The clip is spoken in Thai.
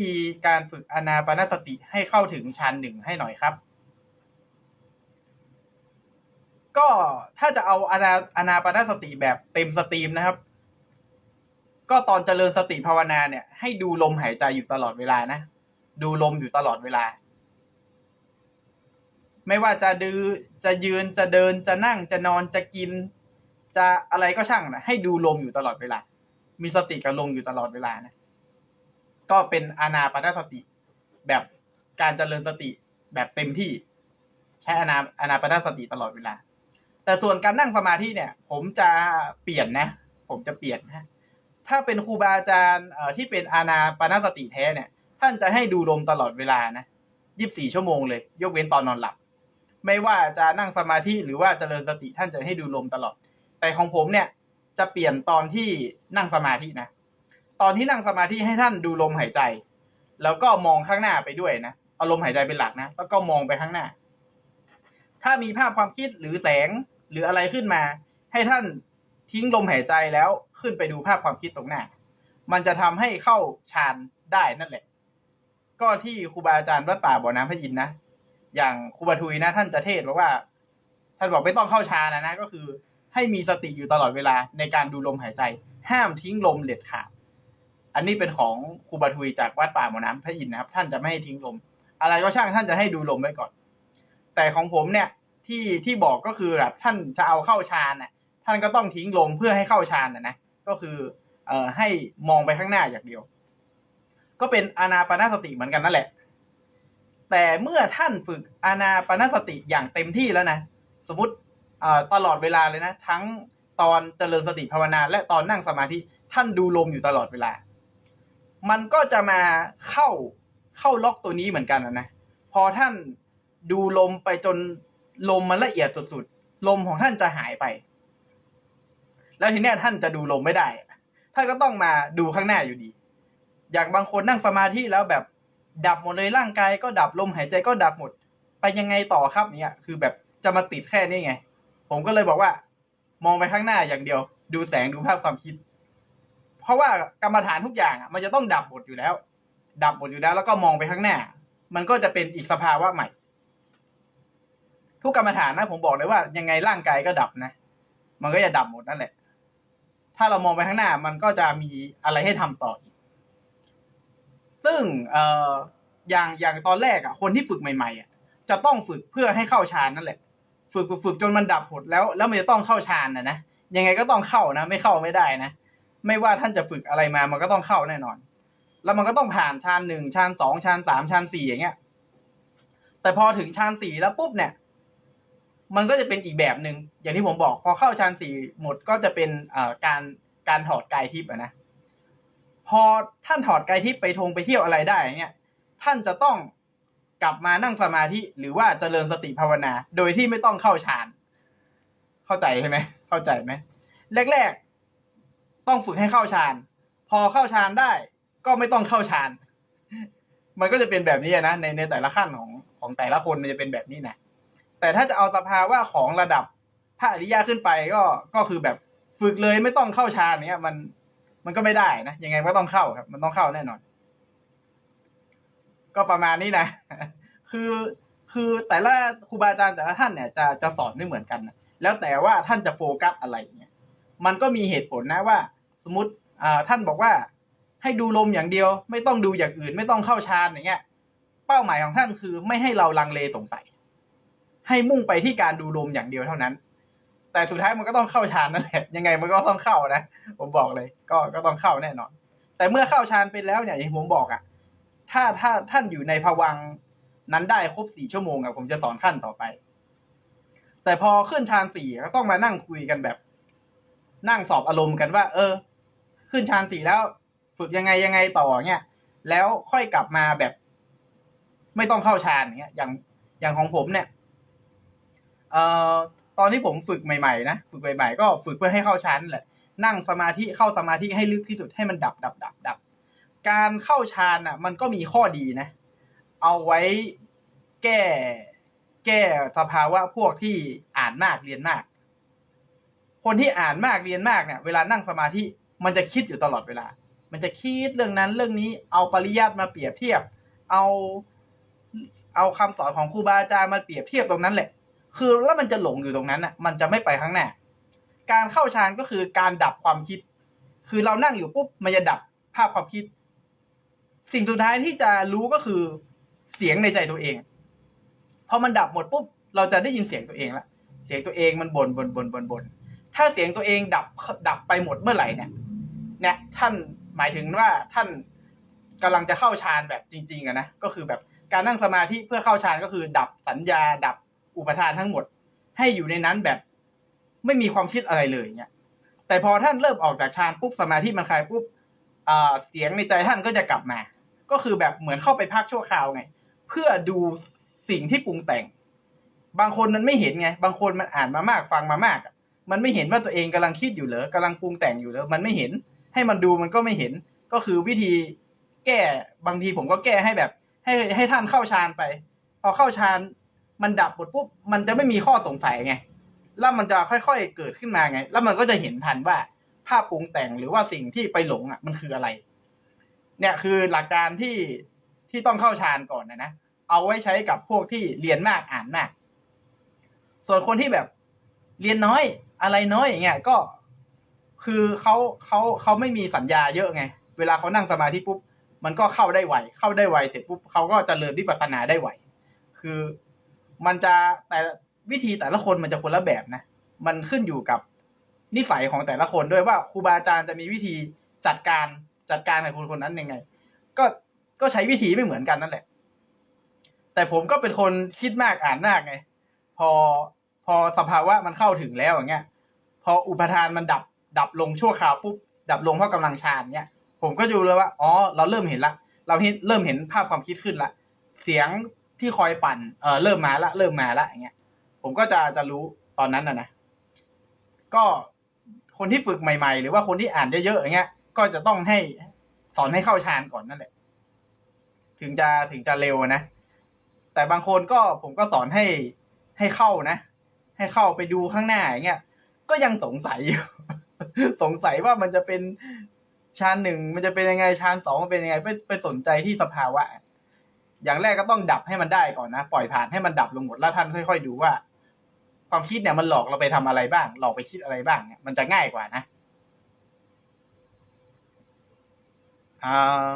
ธีการฝึกอานาปานสติให้เข้าถึงฌานหนึ่งให้หน่อยครับ ก็ถ้าจะเอาอานาอานาปานสติแบบเต็มสตรีมนะครับ ก็ตอนเจริญสติภาวนาเนี่ย ให้ดูลมหายใจอยู่ตลอดเวลานะ ดูลมอยู่ตลอดเวลา ไม่ว่าจะดือจะยืนจะเดินจะนั่งจะนอนจะกิน จะอะไรก็ช่างนะให้ดูลมอยู่ตลอดเวลา มีสติกับลมอยู่ตลอดเวลานะ ก็เป็นอานาปานสติ แบบการเจริญสติแบบเต็มที่ ใช้อานาอานาปานสติตลอดเวลา แต่ส่วนการนั่งสมาธิเนี่ย ผมจะเปลี่ยนนะ ผมจะเปลี่ยนนะถ้าเป็นครูบาอาจารย์ที่เป็นอานาปานสติแท้เนี่ย ท่านจะให้ดูลมตลอดเวลานะยี่บสี่ชั่วโมงเลย ยกเว้นตอนนอนหลับ ไม่ว่าจะนั่งสมาธิหรือว่าเจริญสติท่านจะให้ดูลมตลอด แต่ของผมเนี่ย จะเปลี่ยนตอนที่นั่งสมาธินะ ตอนที่นั่งสมาธิให้ท่านดูลมหายใจ แล้วก็มองข้างหน้าไปด้วยนะเอาลมหายใจเป็นหลักนะแล้วก็มองไปข้างหน้า ถ้ามีภาพความคิดหรือแสงหรืออะไรขึ้นมา ให้ท่านทิ้งลมหายใจแล้วขึ้นไปดูภาพความคิดตรงหน้า มันจะทำให้เข้าฌานได้นั่นแหละ ก็ที่ครูบาอาจารย์วัดป่าบ่อน้ำพระยินนะอย่างครูบาทุยนะ ท่านจะเทศบอกว่า ท่านบอกไม่ต้องเข้าฌานนะนะก็คือให้มีสติอยู่ตลอดเวลาในการดูลมหายใจ ห้ามทิ้งลมเด็ดขาด อันนี้เป็นของครูบาทุยจากวัดป่าหมอน้ำพระอินทร์นะครับ ท่านจะไม่ให้ทิ้งลม อะไรก็ช่างท่านจะให้ดูลมไว้ก่อน แต่ของผมเนี่ยที่ที่บอกก็คือแบบท่านจะเอาเข้าฌานน่ะท่านก็ต้องทิ้งลมเพื่อให้เข้าฌานนะนะก็คือเอ่อให้มองไปข้างหน้าอย่างเดียว ก็เป็นอานาปาสติเหมือนกันนั่นแหละ แต่เมื่อท่านฝึกอานาปาสติอย่างเต็มที่แล้วนะสมมติตลอดเวลาเลยนะ ทั้งตอนเจริญสติภาวนา และตอนนั่งสมาธิท่านดูลมอยู่ตลอดเวลา มันก็จะมาเข้าเข้าล็อกตัวนี้เหมือนกันนะนะพอท่านดูลมไปจนลมมันละเอียดสุดๆลมของท่านจะหายไป แล้วทีเนี้ยท่านจะดูลมไม่ได้ท่านก็ต้องมาดูข้างหน้าอยู่ดี อย่างบางคนนั่งสมาธิแล้วแบบดับหมดเลยร่างกายก็ดับลมหายใจก็ดับหมด ไปยังไงต่อครับเนี่ยคือแบบจะมาติดแค่นี้ไง ผมก็เลยบอกว่า มองไปข้างหน้าอย่างเดียว ดูแสงดูภาพความคิด เพราะว่ากรรมฐานทุกอย่างมันจะต้องดับหมดอยู่แล้ว ดับหมดอยู่แล้ว แล้วก็มองไปข้างหน้า มันก็จะเป็นอีกสภาวะใหม่ ทุกกรรมฐานนะ ผมบอกเลยว่า ยังไงร่างกายก็ดับนะ มันก็จะดับหมดนั่นแหละ ถ้าเรามองไปข้างหน้า มันก็จะมีอะไรให้ทำต่ออีก ซึ่งเอ่ออย่างอย่างตอนแรกอะ คนที่ฝึกใหม่ๆอะจะต้องฝึกเพื่อให้เข้าฌานนั่นแหละ ฝึกฝึกฝึกจนมันดับหมดแล้ว แล้วมันจะต้องเข้าฌานนะนะยังไงก็ต้องเข้านะ ไม่เข้าไม่ได้นะ ไม่ว่าท่านจะฝึกอะไรมา มันก็ต้องเข้าแน่นอน แล้วมันก็ต้องผ่านฌานหนึ่งฌานสองฌานสามฌานสี่อย่างเงี้ย แต่พอถึงฌานสี่แล้วปุ๊บเนี่ย มันก็จะเป็นอีกแบบหนึ่งอย่างที่ผมบอก พอเข้าฌานสี่หมดก็จะเป็นอ่อการการถอดกายทิพย์นะพอท่านถอดกายทิพย์ไปทงไปเที่ยวอะไรได้อย่างเงี้ยท่านจะต้องกลับมานั่งสมาธิหรือว่าเจริญสติภาวนา โดยที่ไม่ต้องเข้าฌาน เข้าใจใช่ไหมเข้าใจไหมแรก ๆ ต้องฝึกให้เข้าฌาน พอเข้าฌานได้ ก็ไม่ต้องเข้าฌาน มันก็จะเป็นแบบนี้นะในในแต่ละขั้นของของแต่ละคนมันจะเป็นแบบนี้นะแต่ถ้าจะเอาสภาวะของระดับพระอริยะขึ้นไปก็ก็คือแบบฝึกเลยไม่ต้องเข้าฌานเนี้ย มันมันก็ไม่ได้นะยังไงก็ต้องเข้าครับ มันต้องเข้าแน่นอน ก็ประมาณนี้นะคือคือแต่ละครูบาอาจารย์แต่ละท่านเนี่ยจะจะสอนไม่เหมือนกันนะแล้วแต่ว่าท่านจะโฟกัสอะไรเนี่ยมันก็มีเหตุผลนะว่า สมมติท่านบอกว่าให้ดูลมอย่างเดียว ไม่ต้องดูอย่างอื่น ไม่ต้องเข้าฌานอย่างเงี้ย เป้าหมายของท่านคือไม่ให้เราลังเลสงสัย ให้มุ่งไปที่การดูลมอย่างเดียวเท่านั้น แต่สุดท้ายมันก็ต้องเข้าฌานนั่นแหละยังไงมันก็ต้องเข้านะผมบอกเลย ก็ก็ต้องเข้าแน่นอน แต่เมื่อเข้าฌานไปแล้วเนี่ยอย่างผมบอกอะถ้าถ้าท่านอยู่ในภวังนั้นได้ครบสี่ชั่วโมงอะผมจะสอนขั้นต่อไป แต่พอขึ้นฌานสี่ก็ต้องมานั่งคุยกันแบบ นั่งสอบอารมณ์กันว่า เออ ขึ้นฌานสี่แล้ว ฝึกยังไงยังไงต่อเนี่ยแล้วค่อยกลับมาแบบ ไม่ต้องเข้าฌานอย่างเงี้ย อย่างอย่างของผมเนี่ย เอ่อตอนที่ผมฝึกใหม่ๆนะฝึกใหม่ๆก็ฝึกเพื่อให้เข้าฌานนั่นแหละ นั่งสมาธิเข้าสมาธิให้ลึกที่สุดให้มันดับดับดับดับการเข้าฌานอะ มันก็มีข้อดีนะ เอาไว้แก้ แก้สภาวะพวกที่อ่านมากเรียนมาก คนที่อ่านมากเรียนมากเนี่ย เวลานั่งสมาธิ มันจะคิดอยู่ตลอดเวลา มันจะคิดเรื่องนั้นเรื่องนี้เอาปริยัติมาเปรียบเทียบ เอา เอาคำสอนของครูบาอาจารย์มาเปรียบเทียบตรงนั้นแหละ คือแล้วมันจะหลงอยู่ตรงนั้นอะ มันจะไม่ไปข้างหน้า การเข้าฌานก็คือการดับความคิด คือเรานั่งอยู่ปุ๊บมันจะดับภาพความคิด สิ่งสุดท้ายที่จะรู้ก็คือเสียงในใจตัวเอง พอมันดับหมดปุ๊บเราจะได้ยินเสียงตัวเองละ เสียงตัวเองมันบน่นบ่นบ่นบ่นบ่นถ้าเสียงตัวเองดับดับไปหมดเมื่อไหร่เนี่ย เนี่ยท่านหมายถึงว่าท่านกำลังจะเข้าฌานแบบจริง ๆอะนะก็คือแบบการนั่งสมาธิเพื่อเข้าฌานก็คือ ดับสัญญา ดับอุปทานทั้งหมด ให้อยู่ในนั้นแบบไม่มีความคิดอะไรเลยเนี่ยแต่พอท่านเริ่มออกจากฌานปุ๊บสมาธิมันคลายปุ๊บอ่าเสียงในใจท่านก็จะกลับมา ก็คือแบบเหมือนเข้าไปพักชั่วคราวไง เพื่อดูสิ่งที่ปรุงแต่ง บางคนมันไม่เห็นไง บางคนมันอ่านมามากฟังมามาก มันไม่เห็นว่าตัวเองกำลังคิดอยู่เหรอกำลังปรุงแต่งอยู่เหรอมันไม่เห็น ให้มันดูมันก็ไม่เห็น ก็คือวิธีแก้บางทีผมก็แก้ให้แบบ ให้ให้ท่านเข้าฌานไป พอเข้าฌานมันดับหมดปุ๊บมันจะไม่มีข้อสงสัยไงแล้วมันจะค่อยๆเกิดขึ้นมาไง แล้วมันก็จะเห็นทันว่าภาพปรุงแต่งหรือว่าสิ่งที่ไปหลงอะ มันคืออะไร เนี่ยคือหลักการที่ที่ต้องเข้าฌานก่อนนะนะเอาไว้ใช้กับพวกที่เรียนมากอ่านมาก ส่วนคนที่แบบเรียนน้อยอะไรน้อยอย่างเงี้ยก็ คือเขาเขาเขาไม่มีสัญญาเยอะไง เวลาเขานั่งสมาธิปุ๊บมันก็เข้าได้ไวเข้าได้ไวเสร็จปุ๊บเขาก็จเจริญวิปัสสนาได้ไวคือมันจะแต่วิธีแต่ละคนมันจะคนละแบบนะ มันขึ้นอยู่กับนิสัยของแต่ละคนด้วยว่าครูบาอาจารย์จะมีวิธีจัดการจัดการกับคนคนนั้นยังไง ก็ก็ใช้วิธีไม่เหมือนกันนั่นแหละ แต่ผมก็เป็นคนคิดมากอ่านมากไง พอพอสภาวะมันเข้าถึงแล้วอย่างเงี้ย พออุปทานมันดับ ดับลงชั่วคราวปุ๊บดับลงเพราะกำลังฌานเนี้ยผมก็ดูเลยว่าอ๋อเราเริ่มเห็นละ เราเริ่มเห็นภาพความคิดขึ้นละ เสียงที่คอยปั่นเออเริ่มมาละ เริ่มมาละอย่างเงี้ย ผมก็จะจะรู้ตอนนั้นนะนะก็คนที่ฝึกใหม่ ๆ หรือว่าคนที่อ่านเยอะๆอย่างเงี้ย ก็จะต้องให้สอนให้เข้าฌานก่อนนั่นแหละ ถึงจะถึงจะเร็วนะแต่บางคนก็ผมก็สอนให้ให้เข้านะ ให้เข้าไปดูข้างหน้าอย่างเงี้ยก็ยังสงสัยอยู่ สงสัยว่ามันจะเป็นชานหนึ่งมันจะเป็นยังไงชานสองมันเป็นยังไงไปไปสนใจที่สภาวะ อย่างแรกก็ต้องดับให้มันได้ก่อนนะปล่อยผ่านให้มันดับลงหมดแล้วท่านค่อยๆดูว่า ความคิดเนี่ยมันหลอกเราไปทำอะไรบ้าง หลอกไปคิดอะไรบ้างเนี่ยมันจะง่ายกว่านะอ่า